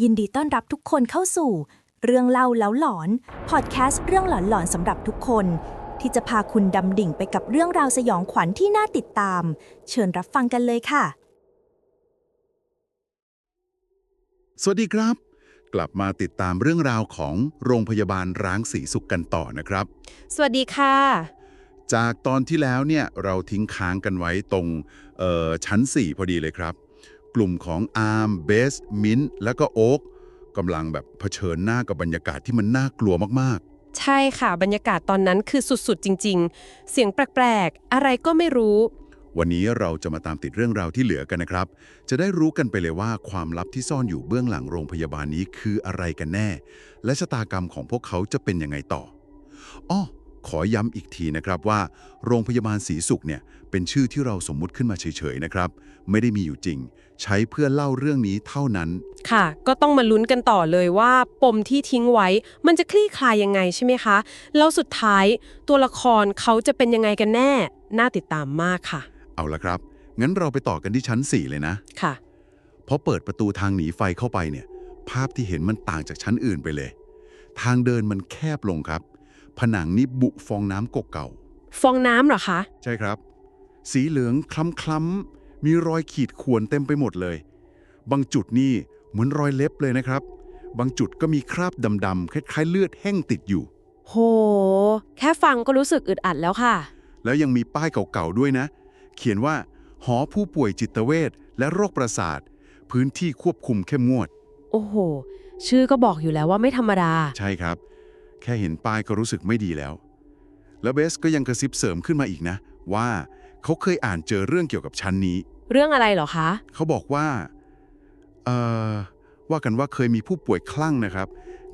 ยินดีต้อนรับทุกคนเข้าสู่ เรื่องเล่าแล้วหลอนพอดแคสต์เรื่องหลอนๆสำหรับทุกคน ที่จะพาคุณดำดิ่งไปกับเรื่องราวสยองขวัญที่น่าติดตาม เชิญรับฟังกันเลยค่ะ สวัสดีครับ กลับมาติดตามเรื่องราวของโรงพยาบาลร้างสีสุขกันต่อนะครับ สวัสดีค่ะ จากตอนที่แล้วเนี่ยเราทิ้งค้างกันไว้ตรงเอ่อชั้น 4 พอดีเลยครับ กลุ่มของอาร์มเบสมินและก็โอ๊กกำลังแบบเผชิญหน้ากับบรรยากาศที่มันน่ากลัวมากใช่ค่ะบรรยากาศตอนนั้นคือสุดๆ จริง ๆ เสียงแปลกๆ อะไรก็ไม่รู้ๆวันนี้เราจะมาตามติดเรื่องราวที่เหลือกันนะครับ จะได้รู้กันไปเลยว่าความลับที่ซ่อนอยู่เบื้องหลังโรงพยาบาลนี้คืออะไรกันแน่ และชะตากรรมของพวกเขาจะเป็นยังไงต่ออ้อ ขอย้ำอีกทีนะครับว่า โรงพยาบาลศรีสุขเนี่ยเป็นชื่อที่เราสมมุติขึ้นมาเฉยๆนะครับ ไม่ได้มีอยู่จริง ใช้เพื่อเล่าเรื่องนี้เท่านั้น ค่ะ ก็ต้องมาลุ้นกันต่อเลยว่า ปมที่ทิ้งไว้ มันจะคลี่คลายยังไงใช่ไหมคะ แล้วสุดท้ายตัวละครเขาจะเป็นยังไงกันแน่ น่าติดตามมากค่ะ เอาละครับ งั้นเราไปต่อกันที่ชั้น 4 เลยนะค่ะพอเปิดประตูทางหนีไฟเข้าไปเนี่ย ภาพที่เห็นมันต่างจากชั้นอื่นไปเลย ทางเดินมันแคบลงครับ ผนังนี่บุฟองน้ำเก่าๆฟองน้ำเหรอคะ ใช่ครับ สีเหลืองคล้ำๆมีรอยขีดข่วนเต็มไปหมดเลย บางจุดนี่เหมือนรอยเล็บเลยนะครับ บางจุดก็มีคราบดำๆคล้ายๆเลือดแห้งติดอยู่ โห แค่ฟังก็รู้สึกอึดอัดแล้วค่ะ แล้วยังมีป้ายเก่าๆด้วยนะ เขียนว่า หอผู้ป่วยจิตเวชและโรคประสาท พื้นที่ควบคุมเข้มงวด โอ้โห ชื่อก็บอกอยู่แล้วว่าไม่ธรรมดา ใช่ครับ แค่เห็นป้ายก็รู้สึกไม่ดีแล้ว แล้วเบสก็ยังกระซิบเสริมขึ้นมาอีกนะ ว่าเขาเคยอ่านเจอเรื่องเกี่ยวกับชั้นนี้ เรื่องอะไรเหรอคะ เขาบอกว่า เอ่อ ว่ากันว่าเคยมีผู้ป่วยคลั่งนะครับ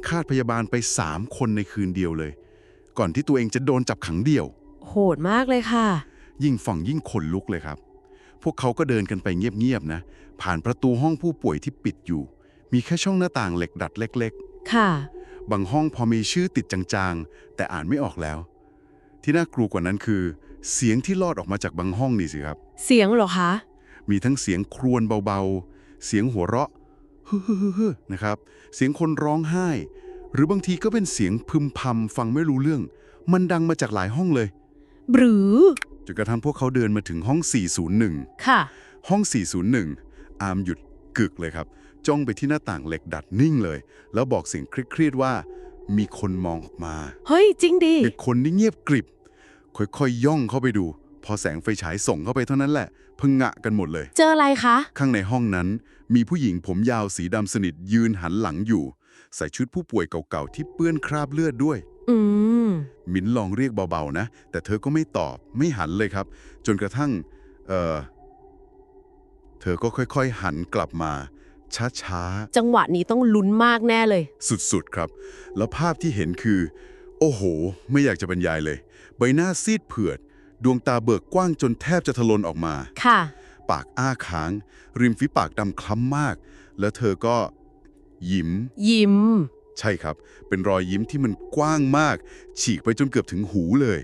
คาดพยาบาลไป3คนในคืนเดียวเลย ก่อนที่ตัวเองจะโดนจับขังเดี่ยว โหดมากเลยค่ะ ยิ่งฟังยิ่งขนลุกเลยครับ พวกเขาก็เดินกันไปเงียบๆนะ ผ่านประตูห้องผู้ป่วยที่ปิดอยู่ มีแค่ช่องหน้าต่างเหล็กดัดเล็กค่ะๆ บางห้องพอมีชื่อติดจางๆ แต่อ่านไม่ออกแล้ว ที่น่ากลัวกว่านั้นคือ เสียงที่ลอดออกมาจากบางห้องนี่สิครับ เสียงเหรอคะ มีทั้งเสียงครวญเบาๆ เสียงหัวเราะฮึ่ๆๆนะครับ เสียงคนร้องไห้ หรือบางทีก็เป็นเสียงพึมพำฟังไม่รู้เรื่อง มันดังมาจากหลายห้องเลย หรือจนกระทั่งพวกเขาเดินมาถึงห้อง 401 ค่ะ ห้อง 401 อาร์มหยุดกึกเลยครับ จ้องไปที่หน้าต่างเหล็กดัดนิ่งเลย แล้วบอกเสียงเครียดๆว่า มีคนมองออกมา เฮ้ย จริงดิเป็นคนที่เงียบกริบ ค่อยๆย่องเข้าไปดู พอแสงไฟฉายส่องเข้าไปเท่านั้นแหละพงะกันหมดเลย เจออะไรคะ ข้างในห้องนั้น มีผู้หญิงผมยาวสีดำสนิทยืนหันหลังอยู่ ใส่ชุดผู้ป่วยเก่าๆที่เปื้อนคราบเลือดด้วย อืม มิ้นลองเรียกเบาๆนะ แต่เธอก็ไม่ตอบไม่หันเลยครับ จนกระทั่ง เออเธอก็ค่อยๆ หันกลับมา ช้าจังหวะนี้ต้องลุ้นมากแน่เลย ๆ สุดๆครับ แล้วภาพที่เห็นคือ โอ้โห ไม่อยากจะบรรยายเลย ใบหน้าซีดเผือด ดวงตาเบิกกว้างจนแทบจะทะลนออกมา ค่ะ ปากอ้าค้าง ริมฝีปากดำคล้ำมาก แล้วเธอก็ ยิ้ม ยิ้ม ใช่ครับ เป็นรอยยิ้มที่มันกว้างมาก ฉีกไปจนเกือบถึงหูเลย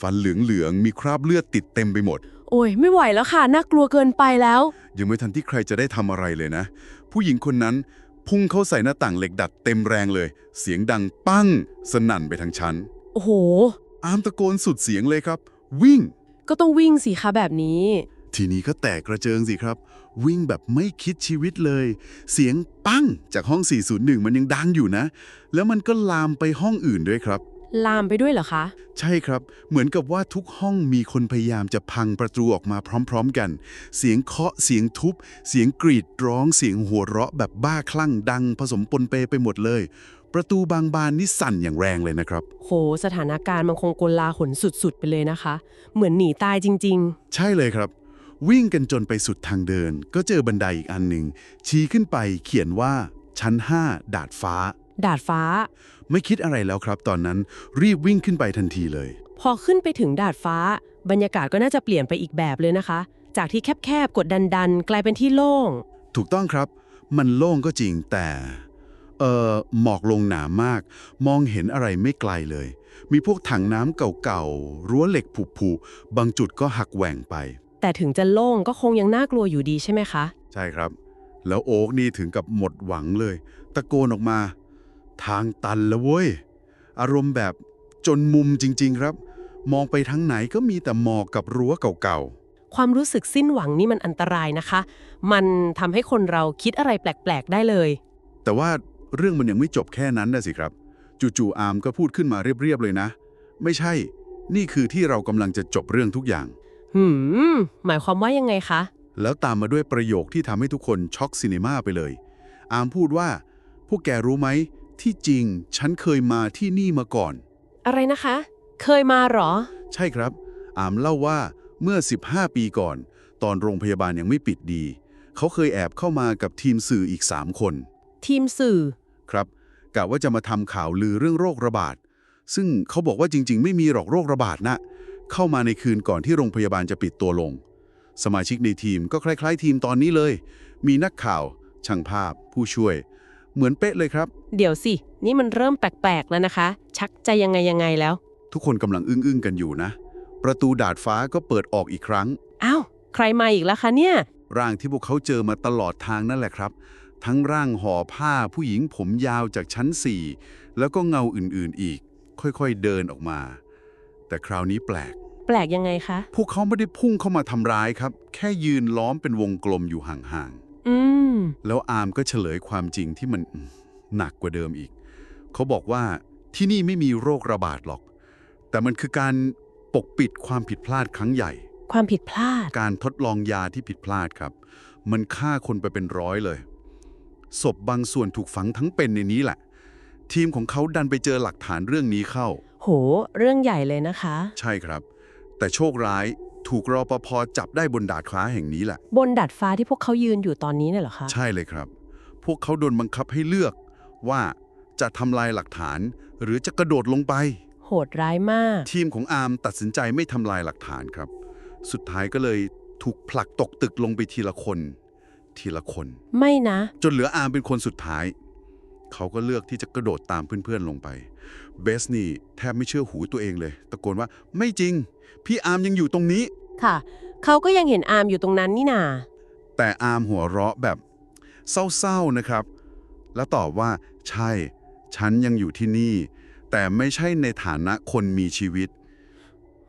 ฟันเหลืองๆ มีคราบเลือดติดเต็มไปหมด โอ้ย ไม่ไหวแล้วค่ะ น่ากลัวเกินไปแล้ว ยังไม่ทันที่ใครจะได้ทำอะไรเลยนะ ผู้หญิงคนนั้น พุ่งเข้าใส่หน้าต่างเหล็กดัดเต็มแรงเลย เสียงดังปั้ง สนั่นไปทั้งชั้น โอ้โห อามตะโกนสุดเสียงเลยครับ วิ่ง ก็ต้องวิ่งสิคะแบบนี้ ทีนี้ก็แตกกระเจิงสิครับ วิ่งแบบไม่คิดชีวิตเลย เสียงปั้งจากห้อง 401 มันยังดังอยู่นะ แล้วมันก็ลามไปห้องอื่นด้วยครับ ลามไปด้วยเหรอคะ ใช่ครับ เหมือนกับว่าทุกห้องมีคนพยายามจะพังประตูออกมาพร้อมๆกัน เสียงเคาะเสียงทุบ เสียงกรีดร้องเสียงหัวเราะแบบบ้าคลั่งดัง ผสมปนเปไปหมดเลย ประตูบางบานนี่สั่นอย่างแรงเลยนะครับ โห สถานการณ์มันคงกลาหนสุดๆ ไปเลยนะคะ เหมือนหนีตายจริง ใช่เลยครับ วิ่งกันจนไปสุดทางเดิน ก็เจอบันไดอีกอันหนึ่งชี้ขึ้นไปเขียนว่าชั้น 5 ดาดฟ้าๆ ดาดฟ้า ไม่คิดอะไรแล้วครับ ตอนนั้นรีบวิ่งขึ้นไปทันทีเลย พอขึ้นไปถึงดาดฟ้า บรรยากาศก็น่าจะเปลี่ยนไปอีกแบบเลยนะคะ จากที่แคบๆกดดันๆ กลายเป็นที่โล่ง ถูกต้องครับ มันโล่งก็จริงแต่ เอ่อหมอกลงหนามาก มองเห็นอะไรไม่ไกลเลย มีพวกถังน้ำเก่าๆรั้วเหล็กผุๆบางจุดก็หักแหว่งไป แต่ถึงจะโล่งก็คงยังน่ากลัวอยู่ดีใช่ไหมคะ ใช่ครับ แล้วโอ๊กนี่ถึงกับหมดหวังเลย ตะโกนออกมา ทางตันแล้วเว้ย อารมณ์แบบจนมุมจริง ๆ ครับ มองไปทางไหนก็มีแต่หมอกกับรั้วเก่าความรู้สึกสิ้นหวังนี่มันอันตรายนะคะ มันทำให้คนเราคิดอะไรแปลก ๆ ได้เลยๆแต่ว่าเรื่องมันยังไม่จบแค่นั้นนะสิครับ จู่ๆ อาร์มก็พูดขึ้นมาเรียบ ๆ เลยนะ ไม่ใช่ นี่คือที่เรากำลังจะจบเรื่องทุกอย่าง หืม หมายความว่ายังไงคะ แล้วตามมาด้วยประโยคที่ทำให้ทุกคนช็อกซินีมาไปเลย อาร์มพูดว่า พวกแกรู้ไหม ที่จริงฉันเคยมาที่นี่มาก่อน อะไรนะคะ เคยมาเหรอ ใช่ครับ อามเล่าว่าเมื่อ 15 ปีก่อน ตอนโรงพยาบาลยังไม่ปิดดี เขาเคยแอบเข้ามากับทีมสื่ออีก 3 คน ทีมสื่อ ครับกะว่าจะมาทำข่าวลือเรื่องโรคระบาด ซึ่งเขาบอกว่าจริง ๆ ไม่มีหรอกโรคระบาดนะ เข้ามาในคืนก่อนที่โรงพยาบาลจะปิดตัวลง สมาชิกในทีมก็คล้าย ๆ ทีมตอนนี้เลย มีนักข่าว ช่างภาพ ผู้ช่วย เหมือนเป๊ะเลยครับ เดี๋ยวสิ นี่มันเริ่มแปลกๆแล้วนะคะ ชักจะยังไงยังไงแล้ว ทุกคนกำลังอึ้งๆกันอยู่นะ ประตูดาดฟ้าก็เปิดออกอีกครั้ง อ้าว ใครมาอีกแล้วคะเนี่ย ร่างที่พวกเขาเจอมาตลอดทางนั่นแหละครับ ทั้งร่างห่อผ้าผู้หญิงผมยาวจากชั้น4แล้วก็เงาอื่นๆอีก ค่อยๆเดินออกมา แต่คราวนี้แปลก แปลกยังไงคะ พวกเขาไม่ได้พุ่งเข้ามาทำร้ายครับ แค่ยืนล้อมเป็นวงกลมอยู่ห่าง อืมๆแล้วอาร์มก็เฉลยความจริงที่มันอืมหนักกว่าเดิมอีก เขาบอกว่าที่นี่ไม่มีโรคระบาดหรอก แต่มันคือการปกปิดความผิดพลาดครั้งใหญ่ ความผิดพลาด การทดลองยาที่ผิดพลาดครับ มันฆ่าคนไปเป็นร้อยเลย ศพบางส่วนถูกฝังทั้งเป็นในนี้แหละ ทีมของเขาดันไปเจอหลักฐานเรื่องนี้เข้า โห เรื่องใหญ่เลยนะคะ ใช่ครับ แต่โชคร้าย ถูกรอปภจับได้บนดาดฟ้าแห่งนี้แหละ บนดัดฟ้าที่พวกเขายืนอยู่ตอนนี้เนี่ยเหรอคะใช่เลยครับ พวกเขาโดนบังคับให้เลือกว่าจะทำลายหลักฐาน หรือจะกระโดดลงไป โหดร้ายมาก ทีมของอาร์มตัดสินใจไม่ทำลายหลักฐานครับ สุดท้ายก็เลยถูกผลักตกตึกลงไปทีละคน ทีละคน ไม่นะ จนเหลืออาร์มเป็นคนสุดท้าย เขาก็เลือกที่จะกระโดดตามเพื่อนๆลงไป เบสนี่แทบไม่เชื่อหูตัวเองเลย ตะโกนว่าไม่จริง พี่อาร์มยังอยู่ตรงนี้ ค่ะ เขาก็ยังเห็นอาร์มอยู่ตรงนั้นนี่นาแต่อาร์มหัวเราะแบบเศร้าๆนะครับ แล้วตอบว่า ใช่ ฉันยังอยู่ที่นี่ แต่ไม่ใช่ในฐานะคนมีชีวิต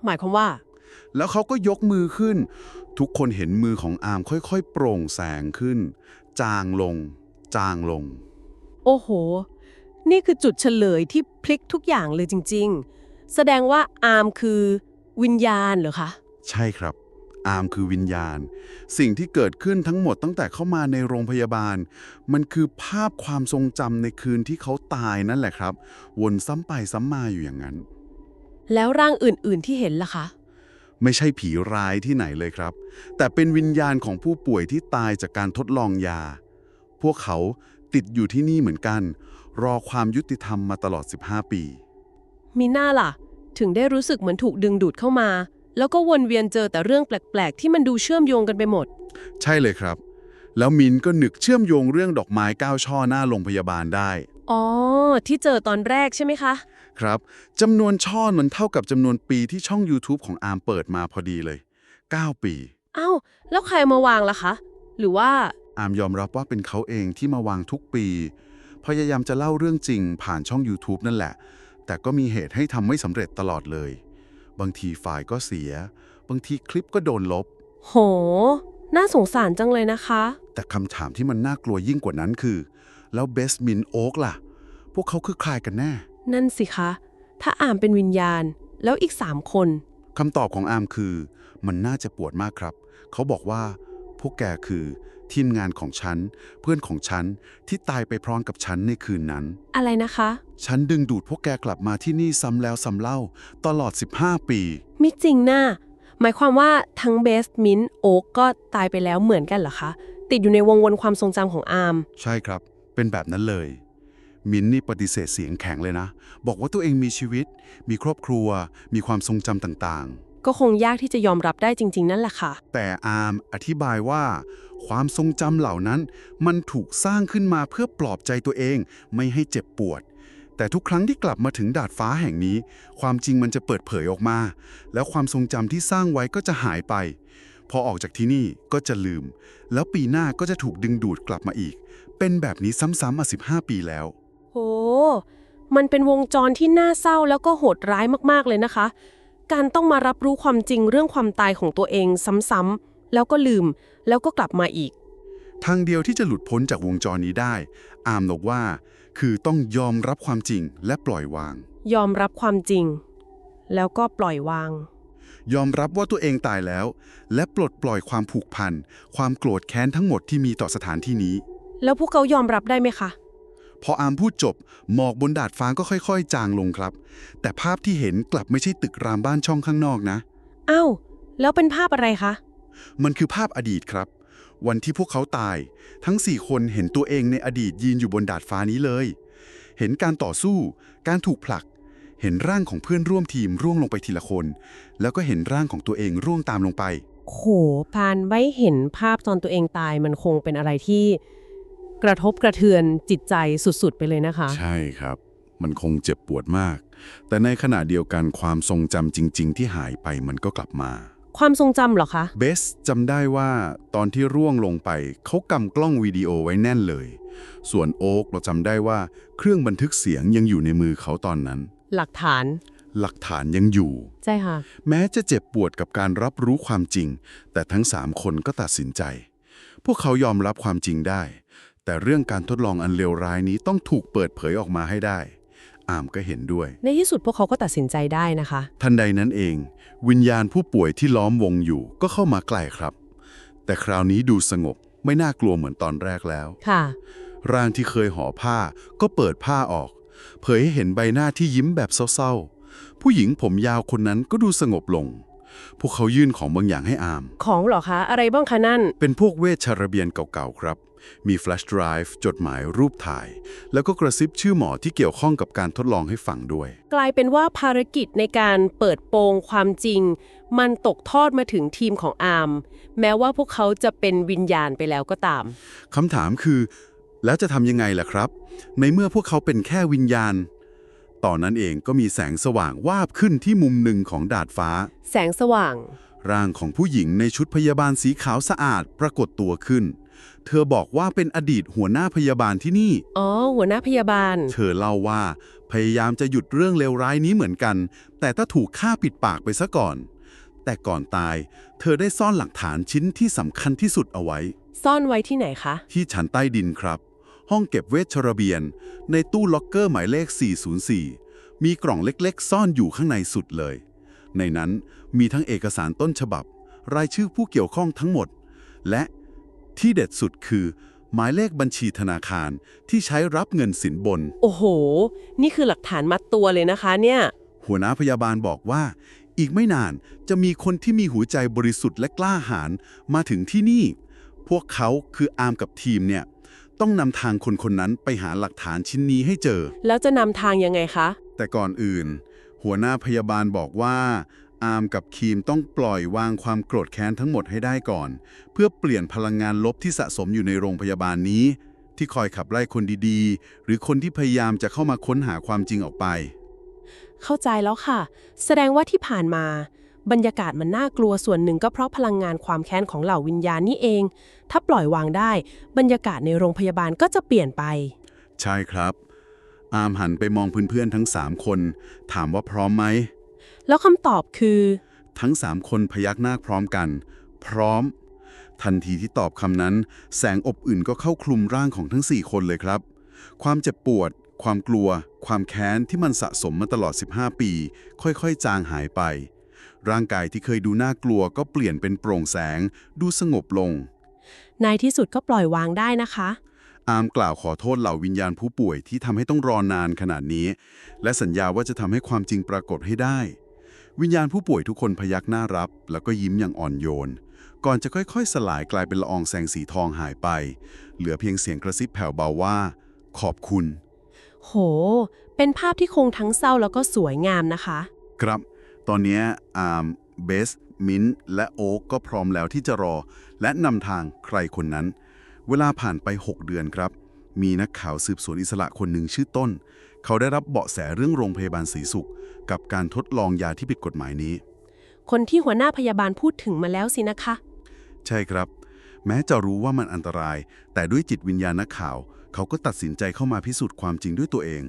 หมายความว่า แล้วเขาก็ยกมือขึ้น ทุกคนเห็นมือของอาร์มค่อยๆ โปร่งแสงขึ้น จางลง จางลง โอ้โห นี่คือจุดเฉลยที่พลิกทุกอย่างเลยจริง ๆ แสดงว่าอาร์มคือวิญญาณเหรอคะ ใช่ครับ อาร์มคือวิญญาณ สิ่งที่เกิดขึ้นทั้งหมดตั้งแต่เข้ามาในโรงพยาบาล มันคือภาพความทรงจำในคืนที่เขาตายนั่นแหละครับ วนซ้ำไปซ้ำมาอยู่อย่างนั้น แล้วร่างอื่นๆที่เห็นล่ะคะ ไม่ใช่ผีร้ายที่ไหนเลยครับ แต่เป็นวิญญาณของผู้ป่วยที่ตายจากการทดลองยา พวกเขาติดอยู่ที่นี่เหมือนกัน รอความยุติธรรมมาตลอด 15 ปี มีหน้าล่ะ ถึงได้รู้สึกเหมือนถูกดึงดูดเข้ามา แล้วก็วนเวียนเจอแต่เรื่องแปลกๆ ที่มันดูเชื่อมโยงกันไปหมด ใช่เลยครับ แล้วมินก็นึกเชื่อมโยงเรื่องดอกไม้เก้าช่อหน้าโรงพยาบาลได้ อ๋อ ที่เจอตอนแรกใช่ไหมคะ ครับจำนวนช่อมันเท่ากับจำนวนปีที่ช่อง YouTube ของอาร์มเปิดมาพอดีเลย 9 ปีเอ้าแล้วใครมาวางล่ะคะ หรือว่า อาร์มยอมรับว่าเป็นเขาเองที่มาวางทุกปี พยายามจะเล่าเรื่องจริงผ่านช่อง YouTube นั่นแหละ แต่ก็มีเหตุให้ทำไม่สำเร็จตลอดเลย บางทีไฟล์ก็เสีย บางทีคลิปก็โดนลบ โห น่าสงสารจังเลยนะคะ แต่คำถามที่มันน่ากลัวยิ่งกว่านั้นคือ แล้วเบสมินโอ๊กล่ะ พวกเขาคือใครกันแน่ นั่นสิคะ ถ้าอามเป็นวิญญาณ แล้วอีกสามคน คำตอบของอาร์มคือ มันน่าจะปวดมากครับ เขาบอกว่า พวกแกคือ ทีมงานของฉัน เพื่อนของฉัน ที่ตายไปพร้อมกับฉันในคืนนั้น อะไรนะคะ ฉันดึงดูดพวกแกกลับมาที่นี่ซ้ำแล้วซ้ำเล่า ตลอด 15 ปี มิจริงน่าหมายความว่าทั้งเบสมินโอ๊กก็ตายไปแล้วเหมือนกันเหรอคะ ติดอยู่ในวงวนความทรงจำของอาร์มใช่ครับ เป็นแบบนั้นเลย มินนี่ปฏิเสธเสียงแข็งเลยนะ บอกว่าตัวเองมีชีวิต มีครอบครัว มีความทรงจำต่างๆ ก็คงยากที่จะยอมรับได้จริง ๆ นั่นแหละค่ะ แต่อาร์มอธิบายว่า ความทรงจำเหล่านั้น มันถูกสร้างขึ้นมาเพื่อปลอบใจตัวเอง ไม่ให้เจ็บปวด แต่ทุกครั้งที่กลับมาถึงดาดฟ้าแห่งนี้ ความจริงมันจะเปิดเผยออกมา แล้วความทรงจำที่สร้างไว้ก็จะหายไป พอออกจากที่นี่ก็จะลืม แล้วปีหน้าก็จะถูกดึงดูดกลับมาอีก เป็นแบบนี้ซ้ำๆมา 15 ปีแล้ว โห มันเป็นวงจรที่น่าเศร้าแล้วก็โหดร้ายมากๆเลยนะคะ การต้องมารับรู้ความจริงเรื่องความตายของตัวเองซ้ำๆแล้วก็ลืม แล้วก็กลับมาอีก ทางเดียวที่จะหลุดพ้นจากวงจรนี้ได้ อามบอกว่า คือต้องยอมรับความจริงและปล่อยวาง ยอมรับความจริง แล้วก็ปล่อยวาง ยอมรับว่าตัวเองตายแล้ว และปลดปล่อยความผูกพัน ความโกรธแค้นทั้งหมดที่มีต่อสถานที่นี้ แล้วพวกเขายอมรับได้ไหมคะ พออามพูดจบ หมอกบนดาดฟ้าก็ค่อยๆ จางลงครับ แต่ภาพที่เห็นกลับไม่ใช่ตึกรามบ้านช่องข้างนอกนะอ้าวแล้วเป็นภาพอะไรคะ มันคือภาพอดีตครับ วันที่พวกเขาตาย ทั้ง4คนเห็นตัวเองในอดีตยืนอยู่บนดาดฟ้านี้เลย เห็นการต่อสู้ การถูกผลัก เห็นร่างของเพื่อนร่วมทีมร่วงลงไปทีละคน แล้วก็เห็นร่างของตัวเองร่วงตามลงไป โหพานไว้เห็นภาพตอนตัวเองตายมันคงเป็นอะไรที่ กระทบกระเทือนจิตใจสุดๆ ไปเลยนะคะ ใช่ครับ มันคงเจ็บปวดมาก แต่ในขณะเดียวกันความทรงจำจริง ๆ ที่หายไปมันก็กลับมา ความทรงจำเหรอคะ เบสจำได้ว่าตอนที่ร่วงลงไป เขากำกล้องวิดีโอไว้แน่นเลย ส่วนโอ๊กเราจำได้ว่าเครื่องบันทึกเสียงยังอยู่ในมือเขาตอนนั้น หลักฐาน หลักฐานยังอยู่ ใช่ค่ะ แม้จะเจ็บปวดกับการรับรู้ความจริง แต่ทั้งสามคนก็ตัดสินใจ พวกเขายอมรับความจริงได้ แต่เรื่องการทดลองอันเลวร้ายนี้ต้องถูกเปิดเผยออกมาให้ได้ อามก็เห็นด้วย ในที่สุดพวกเขาก็ตัดสินใจได้นะคะ ทันใดนั้นเอง วิญญาณผู้ป่วยที่ล้อมวงอยู่ก็เข้ามาใกล้ครับ แต่คราวนี้ดูสงบไม่น่ากลัวเหมือนตอนแรกแล้ว ค่ะ ร่างที่เคยห่อผ้าก็เปิดผ้าออก เผยให้เห็นใบหน้าที่ยิ้มแบบเศร้าๆ ผู้หญิงผมยาวคนนั้นก็ดูสงบลง พวกเขายื่นของบางอย่างให้อาม ของเหรอคะ อะไรบ้างคะนั่น เป็นพวกเวชระเบียนเก่าๆครับ มีแฟลชไดรฟ์จดหมายรูปถ่าย แล้วก็กระซิบชื่อหมอที่เกี่ยวข้องกับการทดลองให้ฟังด้วย กลายเป็นว่าภารกิจในการเปิดโปงความจริง มันตกทอดมาถึงทีมของอาร์มแม้ว่าพวกเขาจะเป็นวิญญาณไปแล้วก็ตาม คำถามคือ แล้วจะทำยังไงล่ะครับ ในเมื่อพวกเขาเป็นแค่วิญญาณ ตอนนั้นเองก็มีแสงสว่างวาบขึ้นที่มุมหนึ่งของดาดฟ้า แสงสว่าง ร่างของผู้หญิงในชุดพยาบาลสีขาวสะอาดปรากฏตัวขึ้น เธอบอกว่าเป็นอดีตหัวหน้าพยาบาลที่นี่ อ๋อ หัวหน้าพยาบาล เธอเล่าว่า พยายามจะหยุดเรื่องเลวร้ายนี้เหมือนกัน แต่ถ้าถูกฆ่าปิดปากไปซะก่อน แต่ก่อนตาย เธอได้ซ่อนหลักฐานชิ้นที่สำคัญที่สุดเอาไว้ ซ่อนไว้ที่ไหนคะ ที่ชั้นใต้ดินครับ ห้องเก็บเวชระเบียน ในตู้ล็อกเกอร์หมายเลข 404 มีกล่องเล็กๆ ซ่อนอยู่ข้างในสุดเลย ในนั้นมีทั้งเอกสารต้นฉบับ รายชื่อผู้เกี่ยวข้องทั้งหมด และที่เด็ดสุดคือ หมายเลขบัญชีธนาคารที่ใช้รับเงินสินบน โอ้โห นี่คือหลักฐานมัดตัวเลยนะคะเนี่ย หัวหน้าพยาบาลบอกว่า อีกไม่นานจะมีคนที่มีหัวใจบริสุทธิ์และกล้าหาญมาถึงที่นี่ พวกเขาคืออาร์มกับทีมเนี่ย ต้องนำทางคนคนนั้นไปหาหลักฐานชิ้นนี้ให้เจอ แล้วจะนำทางยังไงคะ แต่ก่อนอื่น หัวหน้าพยาบาลบอกว่า อาร์มกับคีมต้องปล่อยวางความโกรธแค้นทั้งหมดให้ได้ก่อน เพื่อเปลี่ยนพลังงานลบที่สะสมอยู่ในโรงพยาบาลนี้ ที่คอยขับไล่คนดีๆ หรือคนที่พยายามจะเข้ามาค้นหาความจริงออกไป เข้าใจแล้วค่ะ แสดงว่าที่ผ่านมา บรรยากาศมันน่ากลัวส่วนหนึ่งก็เพราะพลังงานความแค้นของเหล่าวิญญาณนี่เอง ถ้าปล่อยวางได้ บรรยากาศในโรงพยาบาลก็จะเปลี่ยนไป ใช่ครับ อาร์มหันไปมองเพื่อนๆทั้งสามคน ถามว่าพร้อมไหม แล้วคำตอบคือ ทั้งสามคนพยักหน้าพร้อมกัน พร้อม ทันทีที่ตอบคำนั้น แสงอบอื่นก็เข้าคลุมร่างของทั้งสี่คนเลยครับ ความเจ็บปวด ความกลัว ความแค้นที่มันสะสมมาตลอด 15 ปี ค่อยๆ จางหายไป ร่างกายที่เคยดูน่ากลัวก็เปลี่ยนเป็นโปร่งแสง ดูสงบลง ในที่สุดก็ปล่อยวางได้นะคะ อาร์มกล่าวขอโทษเหล่าวิญญาณผู้ป่วยที่ทำให้ต้องรอนานขนาดนี้ และสัญญาว่าจะทำให้ความจริงปรากฏให้ได้ วิญญาณผู้ป่วยทุกคนพยักหน้ารับ แล้วก็ยิ้มอย่างอ่อนโยน ก่อนจะค่อยๆ สลายกลายเป็นละอองแสงสีทองหายไป เหลือเพียงเสียงกระซิบแผ่วเบาว่า ขอบคุณ โห เป็นภาพที่คงทั้งเศร้าแล้วก็สวยงามนะคะ ครับ ตอนนี้อาร์มเบสมินท์และโอ๊กก็พร้อมแล้วที่จะรอ และนำทางใครคนนั้น เวลาผ่านไป 6 เดือนครับ มีนักข่าวสืบสวนอิสระคนหนึ่งชื่อต้น เขาได้รับเบาะแสเรื่องโรงพยาบาลศรีสุข กับการทดลองยาที่ผิดกฎหมายนี้ คนที่หัวหน้าพยาบาลพูดถึงมาแล้วสินะคะ ใช่ครับ แม้จะรู้ว่ามันอันตราย แต่ด้วยจิตวิญญาณนักข่าว เขาก็ตัดสินใจเข้ามาพิสูจน์ความจริงด้วยตัวเอง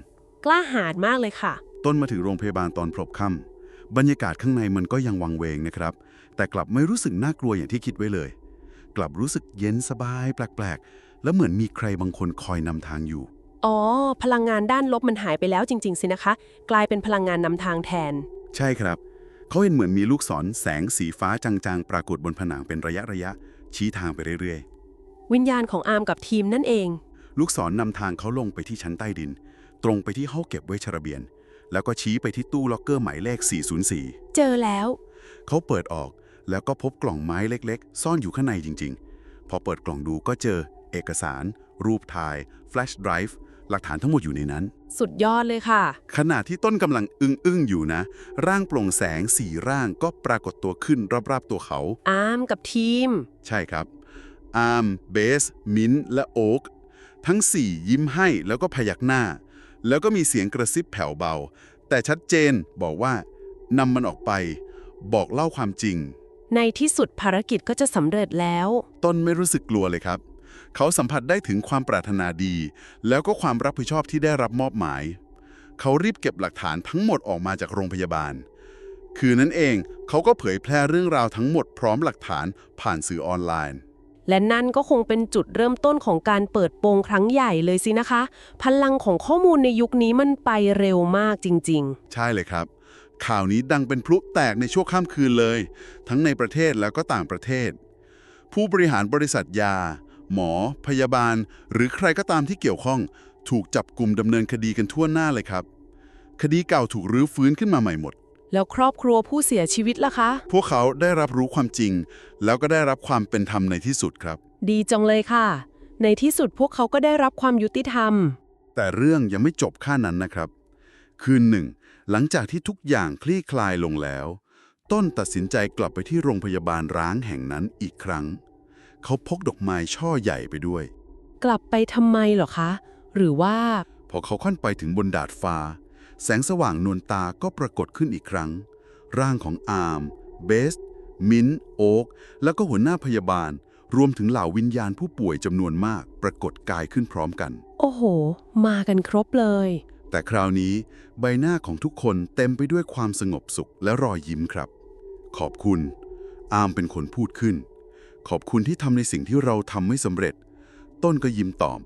กล้าหาญมากเลยค่ะ ต้นมาถึงโรงพยาบาลตอนพลบค่ำ บรรยากาศข้างในมันก็ยังวังเวงนะครับ แต่กลับไม่รู้สึกน่ากลัวอย่างที่คิดไว้เลย กลับรู้สึกเย็นสบายแปลกๆ แล้วเหมือนมีใครบางคนคอยนำทางอยู่ อ๋อ พลังงานด้านลบมันหายไปแล้วจริง ๆ สินะคะ กลายเป็นพลังงานนำทางแทน ใช่ครับ เขาเห็นเหมือนมีลูกศรแสงสีฟ้าจางๆ ปรากฏบนผนังเป็นระยะระยะๆชี้ทางไปเรื่อยวิญญาณของอาร์มกับทีมนั่นเองๆลูกศรนำทางเขาลงไปที่ชั้นใต้ดิน ตรงไปที่ห้องเก็บไว้ชระเบียน แล้วก็ชี้ไปที่ตู้ล็อกเกอร์หมายเลข 404 เจอแล้ว เขาเปิดออกแล้วก็พบกล่องไม้เล็กๆ ซ่อนอยู่ข้างในจริง ๆ พอเปิดกล่องดูก็เจอ เอกสาร รูปถ่าย แฟลชไดรฟ์หลักฐานทั้งหมดอยู่ในนั้น สุดยอดเลยค่ะ ขณะที่ต้นกำลังอึ้งๆอยู่นะ ร่างโปร่งแสงสี่ร่างก็ปรากฏตัวขึ้นรอบๆตัวเขา อาร์มกับทีม ใช่ครับ อาร์ม เบส มินท์และโอ๊กทั้ง 4 ยิ้มให้แล้วก็พยักหน้า แล้วก็มีเสียงกระซิบแผ่วเบา แต่ชัดเจนบอกว่านำมันออกไป บอกเล่าความจริง ในที่สุดภารกิจก็จะสำเร็จแล้ว ต้นไม่รู้สึกกลัวเลยครับ เขาสัมผัสได้ถึงความปรารถนาดี แล้วก็ความรับผิดชอบที่ได้รับมอบหมาย เขารีบเก็บหลักฐานทั้งหมดออกมาจากโรงพยาบาล คืนนั้นเองเขาก็เผยแพร่เรื่องราวทั้งหมดพร้อมหลักฐานผ่านสื่อออนไลน์ และนั่นก็คงเป็นจุดเริ่มต้นของการเปิดโปงครั้งใหญ่เลยสินะคะ พลังของข้อมูลในยุคนี้มันไปเร็วมากจริง ๆ ใช่เลยครับ ข่าวนี้ดังเป็นพลุแตกในช่วข้ามคืนเลย ทั้งในประเทศแล้วก็ต่างประเทศ ผู้บริหารบริษัทยา หมอ พยาบาล หรือใครก็ตามที่เกี่ยวข้อง ถูกจับกลุ่มดำเนินคดีกันทั่วหน้าเลยครับ คดีเก่าถูกรื้อฟื้นขึ้นมาใหม่หมด แล้วครอบครัวผู้เสียชีวิตล่ะคะ พวกเขาได้รับรู้ความจริง แล้วก็ได้รับความเป็นธรรมในที่สุดครับ ดีจังเลยค่ะ ในที่สุดพวกเขาก็ได้รับความยุติธรรม แต่เรื่องยังไม่จบค่านั้นนะครับ คืนหนึ่ง หลังจากที่ทุกอย่างคลี่คลายลงแล้ว ต้นตัดสินใจกลับไปที่โรงพยาบาลร้างแห่งนั้นอีกครั้ง เขาพกดอกไม้ช่อใหญ่ไปด้วย กลับไปทำไมเหรอคะ หรือว่า พอเขาค่อนไปถึงบนดาดฟ้า แสงสว่างนวลตาก็ปรากฏขึ้นอีกครั้ง ร่างของอาร์ม เบส มินท์โอ๊ก แล้วก็หัวหน้าพยาบาล รวมถึงเหล่าวิญญาณผู้ป่วยจำนวนมาก ปรากฏกายขึ้นพร้อมกัน โอ้โห มากันครบเลย แต่คราวนี้ ใบหน้าของทุกคนเต็มไปด้วยความสงบสุขและรอยยิ้มครับ ขอบคุณ อาร์มเป็นคนพูดขึ้น ขอบคุณที่ทำในสิ่งที่เราทำไม่สำเร็จ ต้นก็ยิ้มตอบ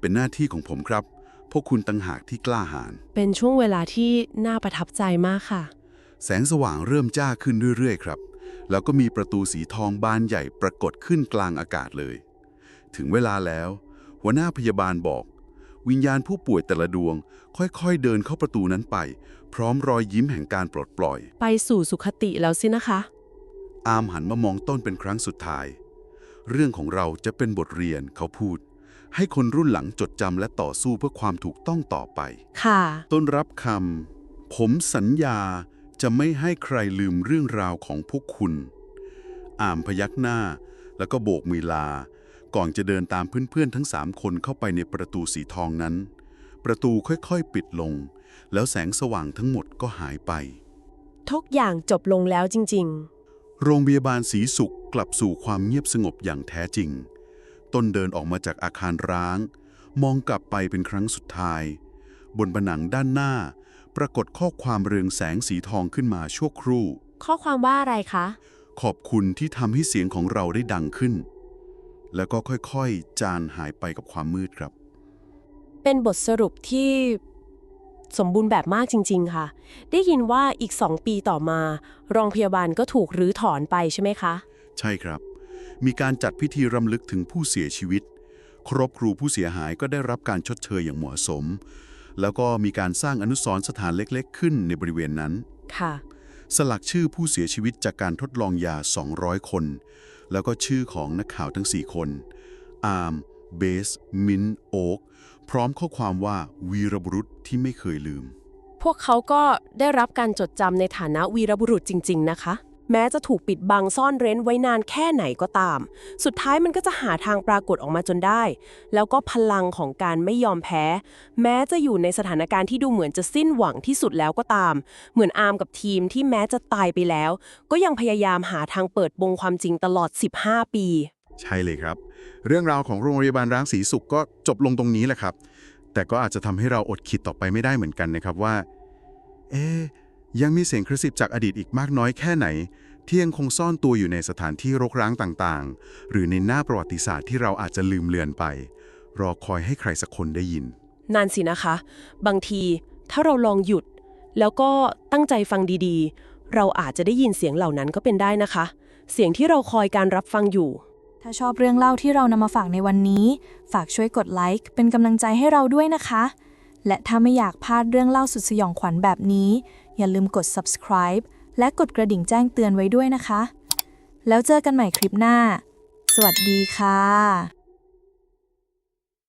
เป็นหน้าที่ของผมครับ พวกคุณต่างหากที่กล้าหาญเป็นช่วงเวลาที่น่าประทับใจมากค่ะ แสงสว่างเริ่มจ้าขึ้นเรื่อยๆครับ แล้วก็มีประตูสีทองบานใหญ่ปรากฏขึ้นกลางอากาศเลย ถึงเวลาแล้ว หัวหน้าพยาบาลบอก วิญญาณผู้ป่วยแต่ละดวง ค่อยๆเดินเข้าประตูนั้นไป พร้อมรอยยิ้มแห่งการปลดปล่อย ไปสู่สุขติแล้วสินะคะ อามหันมามองต้นเป็นครั้งสุดท้าย เรื่องของเราจะเป็นบทเรียนเขาพูด ให้คนรุ่นหลังจดจำและต่อสู้เพื่อความถูกต้องต่อไป ค่ะ ต้นรับคำผมสัญญาจะไม่ให้ใครลืมเรื่องราวของพวกคุณอามพยักหน้า แล้วก็โบกมือลา ก่อนจะเดินตามเพื่อนๆทั้งสามคนเข้าไปในประตูสีทองนั้น ประตูค่อยๆปิดลง แล้วแสงสว่างทั้งหมดก็หายไป ทุกอย่างจบลงแล้วจริงโรงพยาบาลศรีสุขกลับสู่ความเงียบสงบอย่างแท้จริง ต้นเดินออกมาจากอาคารร้าง มองกลับไปเป็นครั้งสุดท้าย บนผนังด้านหน้า ปรากฏข้อความเรืองแสงสีทองขึ้นมาชั่วครู่ๆข้อความว่าอะไรคะ ขอบคุณที่ทำให้เสียงของเราได้ดังขึ้น แล้วก็ค่อยๆ จานหายไปกับความมืดครับ เป็นบทสรุปที่สมบูรณ์แบบมากจริง ๆ ค่ะ ได้ยินว่าอีกสองปีต่อมา โรงพยาบาลก็ถูกรื้อถอนไปใช่ไหมคะ ใช่ครับ มีการจัดพิธีรำลึกถึงผู้เสียชีวิต ครอบครูผู้เสียหายก็ได้รับการชดเชยอย่างเหมาะสม แล้วก็มีการสร้างอนุสรณ์สถานเล็กๆ ขึ้นในบริเวณนั้น ค่ะ สลักชื่อผู้เสียชีวิตจากการทดลองยา 200 คน แล้วก็ชื่อของนักข่าวทั้ง 4 คน อาร์ม เบส มิน โอ๊ก พร้อมข้อความว่าวีรบุรุษที่ไม่เคยลืม พวกเขาก็ได้รับการจดจำในฐานะวีรบุรุษจริง ๆ นะคะ แม้จะถูกปิดบังซ่อนเร้นไว้นานแค่ไหนก็ตาม สุดท้ายมันก็จะหาทางปรากฏออกมาจนได้ แล้วก็พลังของการไม่ยอมแพ้ แม้จะอยู่ในสถานการณ์ที่ดูเหมือนจะสิ้นหวังที่สุดแล้วก็ตาม เหมือนอาร์มกับทีมที่แม้จะตายไปแล้ว ก็ยังพยายามหาทางเปิดบงความจริงตลอด 15 ปี ใช่เลยครับ เรื่องราวของโรงพยาบาลร้างสีสุขก็จบลงตรงนี้แหละครับ แต่ก็อาจจะทำให้เราอดคิดต่อไปไม่ได้เหมือนกันนะครับว่า เอ๊ะ ยังมีเสียงกระซิบจากอดีตอีกมากน้อยแค่ไหน ที่ยังคงซ่อนตัวอยู่ในสถานที่รกร้างต่างๆ หรือในหน้าประวัติศาสตร์ที่เราอาจจะลืมเลือนไป รอคอยให้ใครสักคนได้ยินนั่นสินะคะ บางทีถ้าเราลองหยุด แล้วก็ตั้งใจฟังดีๆ เราอาจจะได้ยินเสียงเหล่านั้นก็เป็นได้นะคะ เสียงที่เราคอยการรับฟังอยู่ ถ้าชอบเรื่องเล่าที่เรานำมาฝากในวันนี้ ฝากช่วยกดไลค์เป็นกำลังใจให้เราด้วยนะคะ และถ้าไม่อยากพลาดเรื่องเล่าสุดสยองขวัญแบบนี้ อย่าลืมกด subscribe และกดกระดิ่งแจ้งเตือนไว้ด้วยนะคะ แล้วเจอกันใหม่คลิปหน้า สวัสดีค่ะ